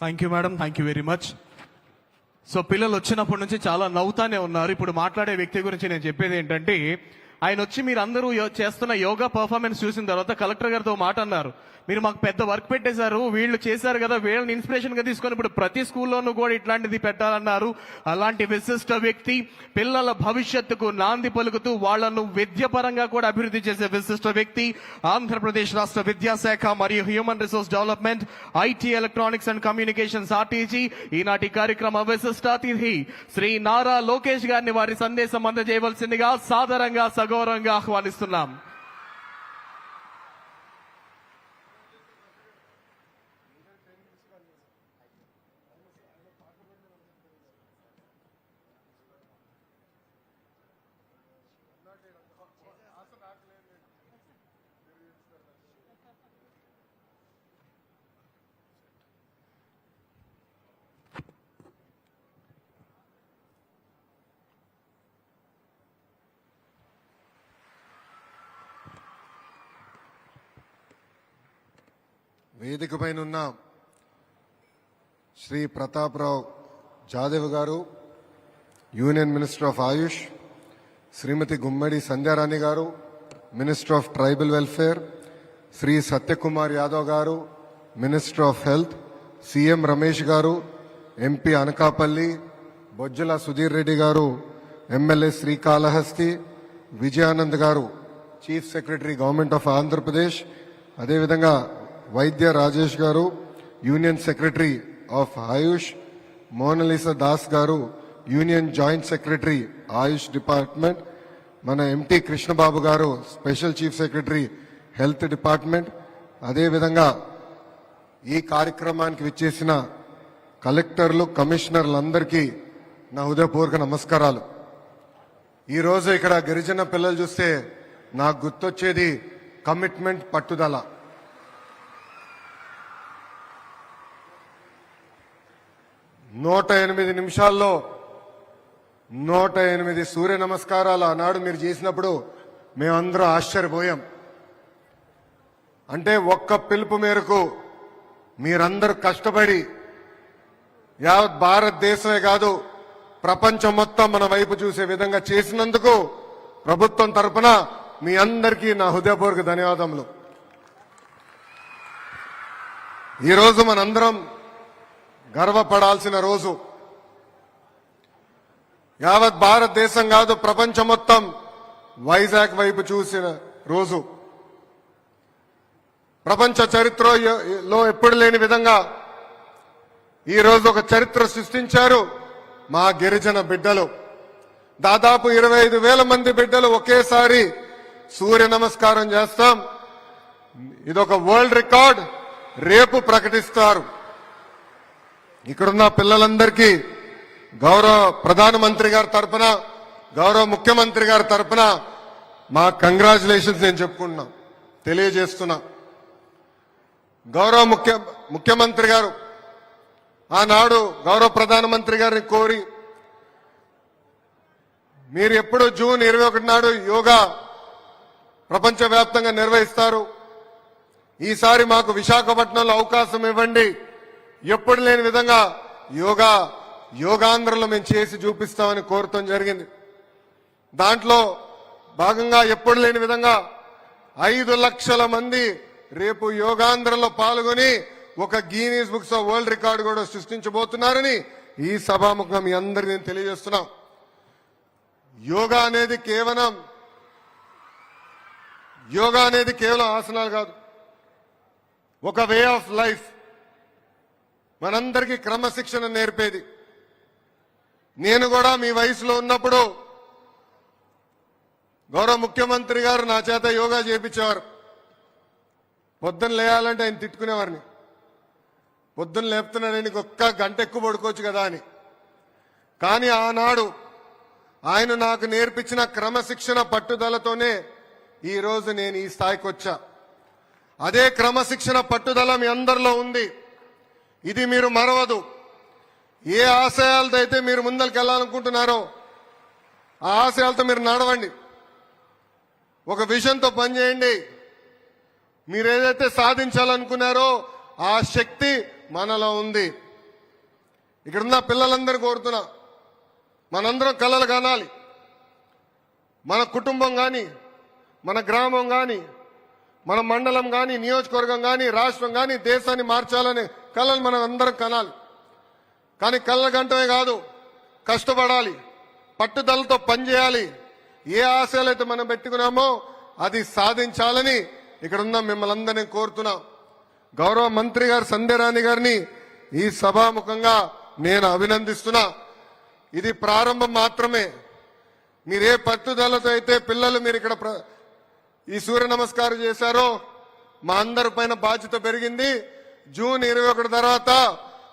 Thank you madam thank you very much so పిల్లలు వచ్చినప్పటి నుంచి చాలా నవ్వుతానే ఉన్నారు. ఇప్పుడు మాట్లాడే వ్యక్తి గురించి నేను చెప్పేది ఏంటంటే ఆయన వచ్చి మీరు అందరూ యో- చేస్తున్న యోగా పర్ఫార్మెన్స్ చూసిన తర్వాత కలెక్టర్ గారితో మాట అన్నారు. మీరు మాకు పెద్ద వర్క్ పెట్టేశారు వీళ్ళు చేశారు కదా వీళ్ళని ఇన్స్పిరేషన్గా తీసుకొని ఇప్పుడు ప్రతి స్కూల్లోనూ కూడా ఇట్లాంటిది పెట్టాలన్నారు. అలాంటి విశిష్ట వ్యక్తి పిల్లల భవిష్యత్తుకు నాంది పలుకుతూ వాళ్ళను విద్యపరంగా కూడా అభివృద్ధి చేసే విశిష్ట వ్యక్తి. ఆంధ్రప్రదేశ్ రాష్ట్ర విద్యాశాఖ మరియు human resource development IT electronics and communications RTG ఈనాటి కార్యక్రమ విశిష్ట అతిథి శ్రీ నారా లోకేష్ గారిని వారి సందేశం అందజేయవలసిందిగా సాదరంగా సగౌరవంగా ఆహ్వానిస్తున్నాం. వేదిక పైన ఉన్న Shri Prataprao Jadhav garu union minister of AYUSH Shrimati Gummadi Sandhyarani garu minister of tribal welfare Shri Satyakumar Yadav garu minister of health CM Ramesh garu MP Anakapalli Bojjala Sudheer Reddy garu MLA Srikalahasti Vijayanand garu chief secretary government of Andhra Pradesh. అదేవిధంగా Vaidya Rajesh garu union secretary of AYUSH Monalisa Das garu union joint secretary AYUSH department మన MT Krishnababu garu special chief secretary health department. అదేవిధంగా ఈ కార్యక్రమానికి విచ్చేసిన కలెక్టర్లు కమిషనర్లందరికీ నా హృదయపూర్వక నమస్కారాలు. ఈరోజు ఇక్కడ గిరిజన పిల్లలు చూస్తే నాకు గుర్తొచ్చేది కమిట్మెంట్ పట్టుదల. నూట ఎనిమిది నిమిషాల్లో నూట ఎనిమిది సూర్య నమస్కారాలు ఆనాడు మీరు చేసినప్పుడు మేమందరూ ఆశ్చర్యపోయాం. అంటే ఒక్క పిలుపు మేరకు మీరందరూ కష్టపడి యావత్ భారతదేశమే కాదు ప్రపంచం మొత్తం మన వైపు చూసే విధంగా చేసినందుకు ప్రభుత్వం తరపున మీ అందరికీ నా హృదయపూర్వక ధన్యవాదములు. ఈరోజు మనందరం గర్వపడాల్సిన రోజు. యావత్ భారతదేశం కాదు ప్రపంచం మొత్తం వైజాగ్ వైపు చూసిన రోజు. ప్రపంచ చరిత్రలో ఎప్పుడు లేని విధంగా ఈ రోజు ఒక చరిత్ర సృష్టించారు మా గిరిజన బిడ్డలు. దాదాపు ఇరవై ఐదు వేల మంది బిడ్డలు ఒకేసారి సూర్య నమస్కారం చేస్తాం. ఇదొక వరల్డ్ రికార్డ్. రేపు ప్రకటిస్తారు. ఇక్కడున్న పిల్లలందరికీ గౌరవ ప్రధానమంత్రి గారి తరఫున గౌరవ ముఖ్యమంత్రి గారి తరఫున మా కంగ్రాచులేషన్స్ నేను చెప్పుకుంటున్నా తెలియజేస్తున్నా. గౌరవ ముఖ్య ముఖ్యమంత్రి గారు ఆనాడు గౌరవ ప్రధానమంత్రి గారిని కోరి మీరు ఎప్పుడు జూన్ ఇరవై ఒకటి నాడు యోగా ప్రపంచవ్యాప్తంగా నిర్వహిస్తారు. ఈసారి మాకు విశాఖపట్నంలో అవకాశం ఇవ్వండి. ఎప్పుడు లేని విధంగా యోగా యోగాంధ్రలో మేము చేసి చూపిస్తామని కోరటం జరిగింది. దాంట్లో భాగంగా ఎప్పుడు లేని విధంగా ఐదు లక్షల మంది రేపు యోగాంధ్రలో పాల్గొని ఒక Guinness books of world record కూడా సృష్టించబోతున్నారని ఈ సభాముఖం మీ అందరికీ నేను తెలియజేస్తున్నాం. యోగా అనేది కేవలం యోగా అనేది కేవలం ఆసనాలు కాదు. ఒక వే ఆఫ్ లైఫ్. మనందరికీ క్రమశిక్షణ నేర్పేది. నేను కూడా మీ వయసులో ఉన్నప్పుడు గౌరవ ముఖ్యమంత్రి గారు నా చేత యోగా చేపించేవారు. పొద్దున్న లేయాలంటే ఆయన తిట్టుకునేవారిని. పొద్దున్న లేపుతున్నాడని ఒక్క గంట ఎక్కువ పడుకోవచ్చు కదా అని. కానీ ఆనాడు ఆయన నాకు నేర్పించిన క్రమశిక్షణ పట్టుదలతోనే ఈ రోజు నేను ఈ స్థాయికి వచ్చా. అదే క్రమశిక్షణ పట్టుదల మీ అందరిలో ఉంది. ఇది మీరు మరవదు. ఏ ఆశయాలతో అయితే మీరు ముందరికి వెళ్ళాలనుకుంటున్నారో ఆ ఆశయాలతో మీరు నడవండి. ఒక విజన్తో పనిచేయండి. మీరు ఏదైతే సాధించాలనుకున్నారో ఆ శక్తి మనలో ఉంది. ఇక్కడున్న పిల్లలందరూ కోరుతున్నా మనందరం కలలు కానాలి. మన కుటుంబం కానీ మన గ్రామం కానీ మన మండలం కానీ నియోజకవర్గం కానీ రాష్ట్రం కానీ దేశాన్ని మార్చాలనే కళలు మనం అందరం కనాలి. కానీ కళ్ళ గంటమే కాదు కష్టపడాలి పట్టుదలతో పనిచేయాలి. ఏ ఆశలు అయితే మనం పెట్టుకున్నామో అది సాధించాలని ఇక్కడ ఉన్న మిమ్మల్ని అందరినీ కోరుతున్నాం. గౌరవ మంత్రి గారు సంధ్యరాణి గారిని ఈ సభాముఖంగా నేను అభినందిస్తున్నా. ఇది ప్రారంభం మాత్రమే. మీరే పట్టుదలతో అయితే పిల్లలు మీరు ఇక్కడ ప్ర- ఈ సూర్య నమస్కారం చేశారో మా అందరి పైన బాధ్యత పెరిగింది. జూన్ ఇరవై ఒకటి తర్వాత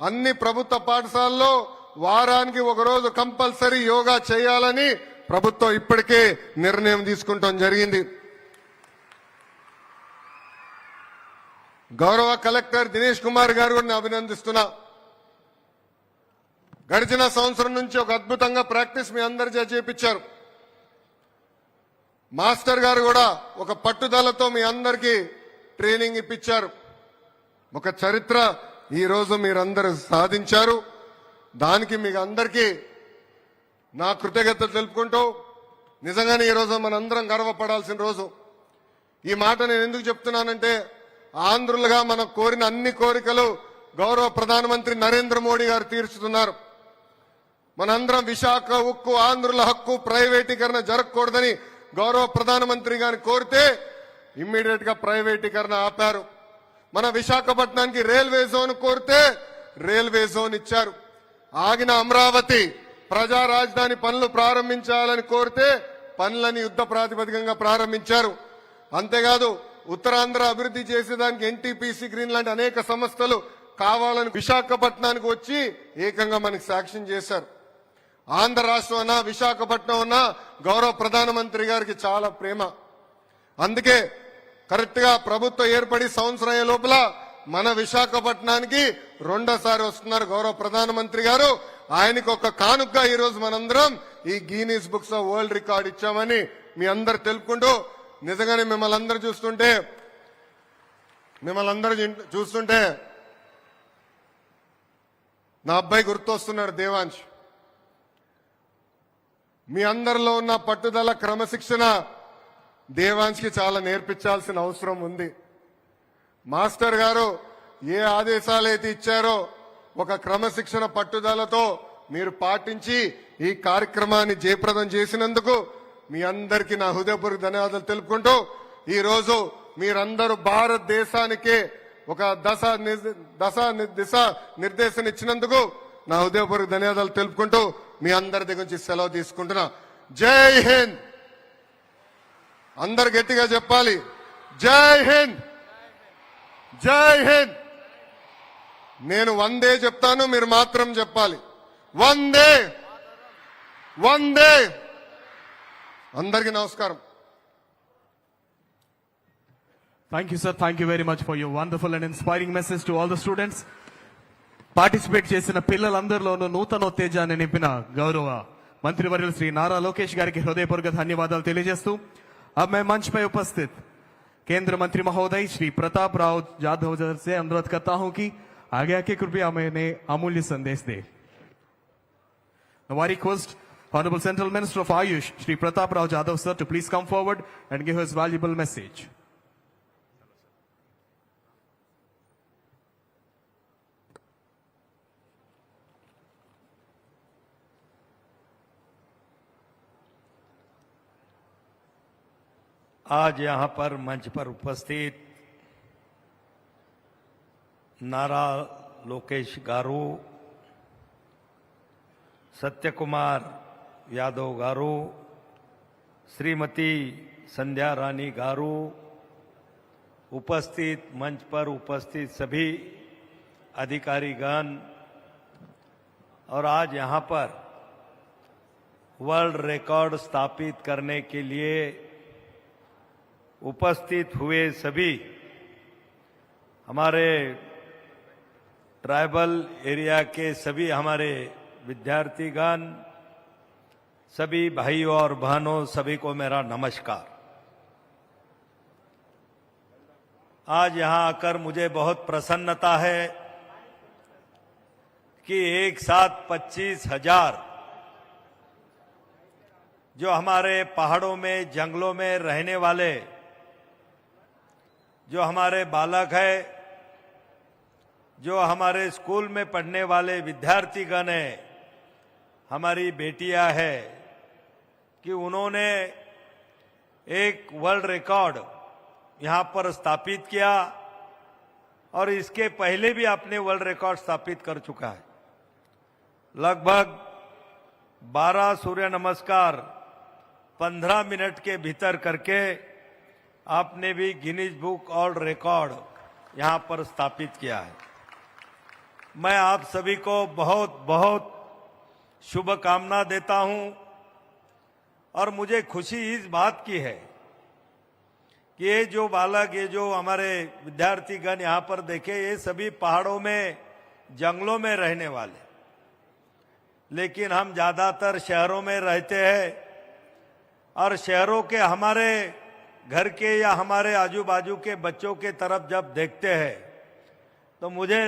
అన్ని ప్రభుత్వ పాఠశాలల్లో వారానికి ఒకరోజు కంపల్సరీ యోగా చేయాలని ప్రభుత్వం ఇప్పటికే నిర్ణయం తీసుకుంటాం జరిగింది. గౌరవ కలెక్టర్ దినేష్ కుమార్ గారు కూడా నేను అభినందిస్తున్నా. గడిచిన సంవత్సరం నుంచి ఒక అద్భుతంగా ప్రాక్టీస్ మీ అందరి చేపించారు. మాస్టర్ గారు కూడా ఒక పట్టుదలతో మీ అందరికీ ట్రైనింగ్ ఇప్పించారు. ఒక చరిత్ర ఈ రోజు మీరందరూ సాధించారు. దానికి మీకు అందరికీ నా కృతజ్ఞత తెలుపుకుంటూ నిజంగానే ఈ రోజు మనందరం గర్వపడాల్సిన రోజు. ఈ మాట నేను ఎందుకు చెప్తున్నానంటే ఆంధ్రులుగా మనం కోరిన అన్ని కోరికలు గౌరవ ప్రధానమంత్రి నరేంద్ర మోడీ గారు తీర్చుతున్నారు. మనందరం విశాఖ ఉక్కు ఆంధ్రుల హక్కు ప్రైవేటీకరణ జరగకూడదని గౌరవ ప్రధానమంత్రి గారిని కోరితే ఇమ్మీడియట్గా ప్రైవేటీకరణ ఆపారు. మన విశాఖపట్నానికి రైల్వే జోన్ కోరితే రైల్వే జోన్ ఇచ్చారు. ఆగిన అమరావతి ప్రజా రాజధాని పనులు ప్రారంభించాలని కోరితే పనులని యుద్ధ ప్రాతిపదికంగా ప్రారంభించారు. అంతేకాదు ఉత్తరాంధ్ర అభివృద్ధి చేసేదానికి ఎన్టీపీసీ గ్రీన్ లాంటి అనేక సంస్థలు కావాలని విశాఖపట్నానికి వచ్చి ఏకంగా మనకి సాక్ష్యం చేశారు. ఆంధ్ర రాష్ట్రం విశాఖపట్నం అన్నా గౌరవ ప్రధానమంత్రి గారికి చాలా ప్రేమ. అందుకే కరెక్ట్గా ప్రభుత్వం ఏర్పడి సంవత్సరం అయ్యే లోపల మన విశాఖపట్నానికి రెండోసారి వస్తున్నారు గౌరవ ప్రధానమంత్రి గారు. ఆయనకు ఒక కానుక ఈరోజు మనందరం ఈ Guinness books of world record ఇచ్చామని మీ అందరు తెలుపుకుంటూ నిజంగానే మిమ్మల్ని అందరు చూస్తుంటే మిమ్మల్ని అందరూ చూస్తుంటే నా అబ్బాయి గుర్తొస్తున్నాడు దేవాంశ్. మీ అందరిలో ఉన్న పట్టుదల క్రమశిక్షణ దేవాన్స్కి చాలా నేర్పించాల్సిన అవసరం ఉంది. మాస్టర్ గారు ఏ ఆదేశాలు అయితే ఇచ్చారో ఒక క్రమశిక్షణ పట్టుదలతో మీరు పాటించి ఈ కార్యక్రమాన్ని జయప్రదం చేసినందుకు మీ అందరికీ నా హృదయపూర్వక ధన్యవాదాలు తెలుపుకుంటూ ఈరోజు మీరందరూ భారతదేశానికే ఒక దశ దశ దిశ నిర్దేశం ఇచ్చినందుకు నా హృదయపూర్వక ధన్యవాదాలు తెలుపుకుంటూ మీ అందరి దగ్గర నుంచి సెలవు తీసుకుంటున్నా. జై హింద్! అందరు గట్టిగా చెప్పాలి. జై హింద్. జై హింద్. నేను వందే చెప్తాను మీరు మాత్రం చెప్పాలి. వందే. వందే. అందరికీ నమస్కారం. Thank you sir thank you very much for you wonderful and inspiring message to all the students participate చేసిన పిల్లలందరిలోనూ నూతనోత్తేజాన్ని నింపిన గౌరవ మంత్రివర్యులు శ్రీ నారా లోకేష్ గారికి హృదయపూర్వక ధన్యవాదాలు తెలియజేస్తూ अब मैं मंच पर उपस्थित केंद्र मंत्री महोदय श्री प्रताप राव जाधव से अनुरोध करता हूँ कि आगे की कृपया मैंने अमूल्य संदेश दे। Request honourable central minister of AYUSH Shri Pratap Rao Jadhav sir to please come forward and give his valuable message आज यहाँ पर मंच पर उपस्थित नारा लोकेश गारू सत्य कुमार यादव गारू, श्रीमती संध्या रानी गारू, उपस्थित मंच पर उपस्थित सभी अधिकारीगण और आज यहाँ पर वर्ल्ड रिकॉर्ड स्थापित करने के लिए उपस्थित हुए सभी हमारे ट्राइबल एरिया के सभी हमारे विद्यार्थीगण, सभी भाइयों और बहनों, सभी को मेरा नमस्कार। आज यहाँ आकर मुझे बहुत प्रसन्नता है कि एक साथ पच्चीस हज़ार जो हमारे पहाड़ों में, जंगलों में रहने वाले जो हमारे बालक है, जो हमारे स्कूल में पढ़ने वाले विद्यार्थीगण है, हमारी बेटियाँ है, कि उन्होंने एक वर्ल्ड रिकॉर्ड यहाँ पर स्थापित किया और इसके पहले भी आपने वर्ल्ड रिकॉर्ड स्थापित कर चुका है। लगभग 12 सूर्य नमस्कार 15 मिनट के भीतर करके आपने भी गिनीज बुक और रिकॉर्ड यहाँ पर स्थापित किया है। मैं आप सभी को बहुत बहुत शुभकामना देता हूँ और मुझे खुशी इस बात की है कि ये जो बालक, ये जो हमारे विद्यार्थीगण यहाँ पर देखे, ये सभी पहाड़ों में, जंगलों में रहने वाले। लेकिन हम ज़्यादातर शहरों में रहते हैं और शहरों के हमारे घर के या हमारे आजू बाजू के बच्चों के तरफ़ जब देखते हैं तो मुझे